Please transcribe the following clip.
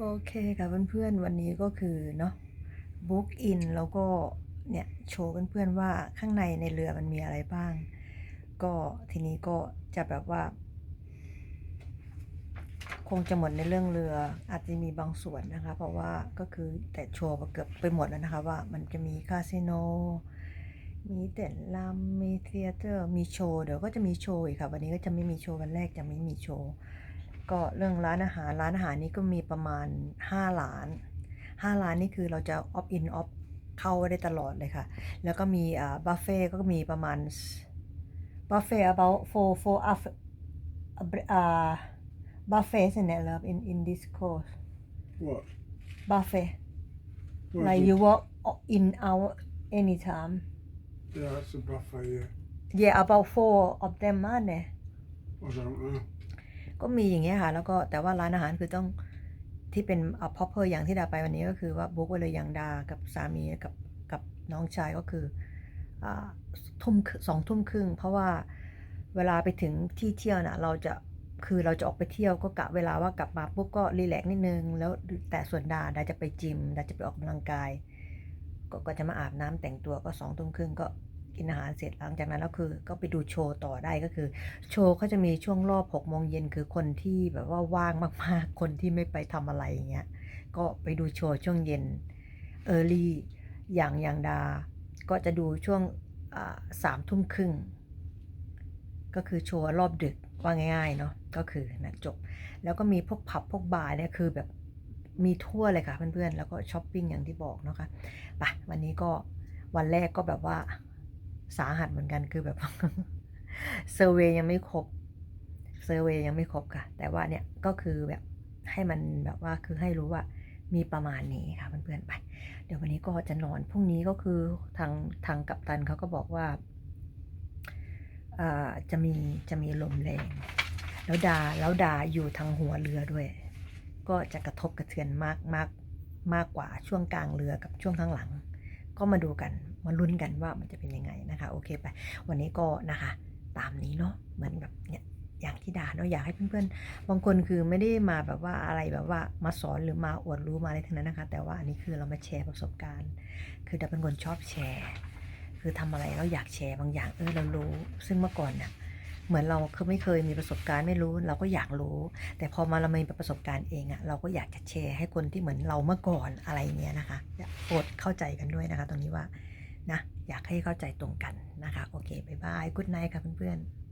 โอเคค่ะเพื่อนๆวันนี้ก็คือเนาะบุ๊กอินแล้วก็เนี่ยโชว์เพื่อนๆว่าข้างในในเรือมันมีอะไรบ้าง ก็ทีนี้ก็จะแบบว่า คงจะหมดในเรื่องเรืออาจจะมีบางส่วนนะคะ เพราะว่าก็คือแต่โชว์เกือบไปหมดแล้วนะคะว่ามันจะมีคาสิโนมีเต้นรำมีเทเตอร์มีโชว์เดี๋ยวก็จะมีโชว์อีกค่ะ วันนี้ก็จะไม่มีโชว์วันแรกจะไม่มีโชว์ ก็เรื่องร้านอาหารร้านอาหารนี้ก็มีประมาณ 5 ล้าน 5 ล้านนี่คือเราจะออฟอินออฟเข้าได้ตลอดเลยค่ะ แล้วก็มีอ่าบัฟเฟ่ก็มีประมาณบัฟเฟ่ about four four up อ่า buffet isn't it love in in this course What? buffet What like is you it? walk in out anytime Yeah, it's a buffet, yeah. yeah about four of them มาเนี่ย I don't know. ก็มีอย่างเงี้ยค่ะ แล้วก็แต่ว่าร้านอาหารคือต้องที่เป็นอ่าพอเพออย่างที่ดาไปวันนี้ก็คือว่าบุ๊กไว้เลยอย่างดากับสามีกับกับน้องชายก็คืออ่าทุ่มสองทุ่มครึ่ง เพราะว่าเวลาไปถึงที่เที่ยวน่ะเราจะคือเราจะออกไปเที่ยวก็กะเวลาว่ากลับมาปุ๊บก็รีแลกซ์นิดนึง แล้วแต่ส่วนดาดาจะไปจิมดาจะไปออกกำลังกาย ก็ก็จะมาอาบน้ำแต่งตัวก็สองทุ่มครึ่งก็ กินอาหารเสร็จหลังจากนั้นแล้วคือก็ไปดูโชว์ต่อได้ก็คือ โชว์เขาจะมีช่วงรอบ6โมงเย็นคือคนที่แบบว่าว่างมากๆ คนที่ไม่ไปทำอะไรอย่างเงี้ยก็ไปดูโชว์ช่วงเย็นเออร์ลี่อย่างอย่างดา ก็จะดูช่วงสามทุ่มครึ่งก็คือโชว์รอบดึกว่าง่ายๆเนาะก็คือนะจบ แล้วก็มีพวกผับพวกบาร์เนี่ยคือแบบมีทั่วเลยค่ะเพื่อนๆ แล้วก็ช้อปปิ้งอย่างที่บอกเนาะค่ะไปวันนี้ก็วันแรกก็แบบว่า สาหัสเหมือนกันคือแบบเซอร์เวยยังไม่ครบเซอร์เวยยังไม่ครบค่ะ แต่ว่าเนี่ยก็คือแบบให้มันแบบว่าคือให้รู้ว่ามีประมาณนี้ค่ะเพื่อนๆไป เดี๋ยววันนี้ก็จะนอนพรุ่งนี้ก็คือทางทางกัปตันเขาก็บอกว่าจะมีจะมีลมแรง แล้วดาแล้วดาอยู่ทางหัวเรือด้วย ก็จะกระทบกระเทือนมากมากมากกว่าช่วงกลางเรือกับช่วงข้างหลัง ก็มาดูกันมาลุ้นกันว่ามันจะเป็นยังไงนะคะ โอเคไป วันนี้ก็นะคะตามนี้เนาะเหมือนแบบเนี่ยอย่างที่ดาเนาะอยากให้เพื่อนๆ บางคนคือไม่ได้มาแบบว่าอะไรแบบว่ามาสอนหรือมาอวดรู้มาอะไรทั้งนั้นนะคะ แต่ว่าอันนี้คือเรามาแชร์ประสบการณ์ คือดาเป็นคนชอบแชร์ คือทำอะไรเราอยากแชร์บางอย่างเออเรารู้ ซึ่งเมื่อก่อนเนี่ย เหมือนเราคือไม่เคยมีประสบการณ์ไม่รู้ เราก็อยากรู้ แต่พอมาเรามีประสบการณ์เองอะเราก็อยากจะแชร์ให้คนที่เหมือนเราเมื่อก่อนอะไรเงี้ยนะคะโปรดเข้าใจกันด้วยนะคะ ตรงนี้ว่านะอยากให้เข้าใจตรงกันนะคะ โอเคบายบายกุ๊ดไนท์ค่ะเพื่อนๆ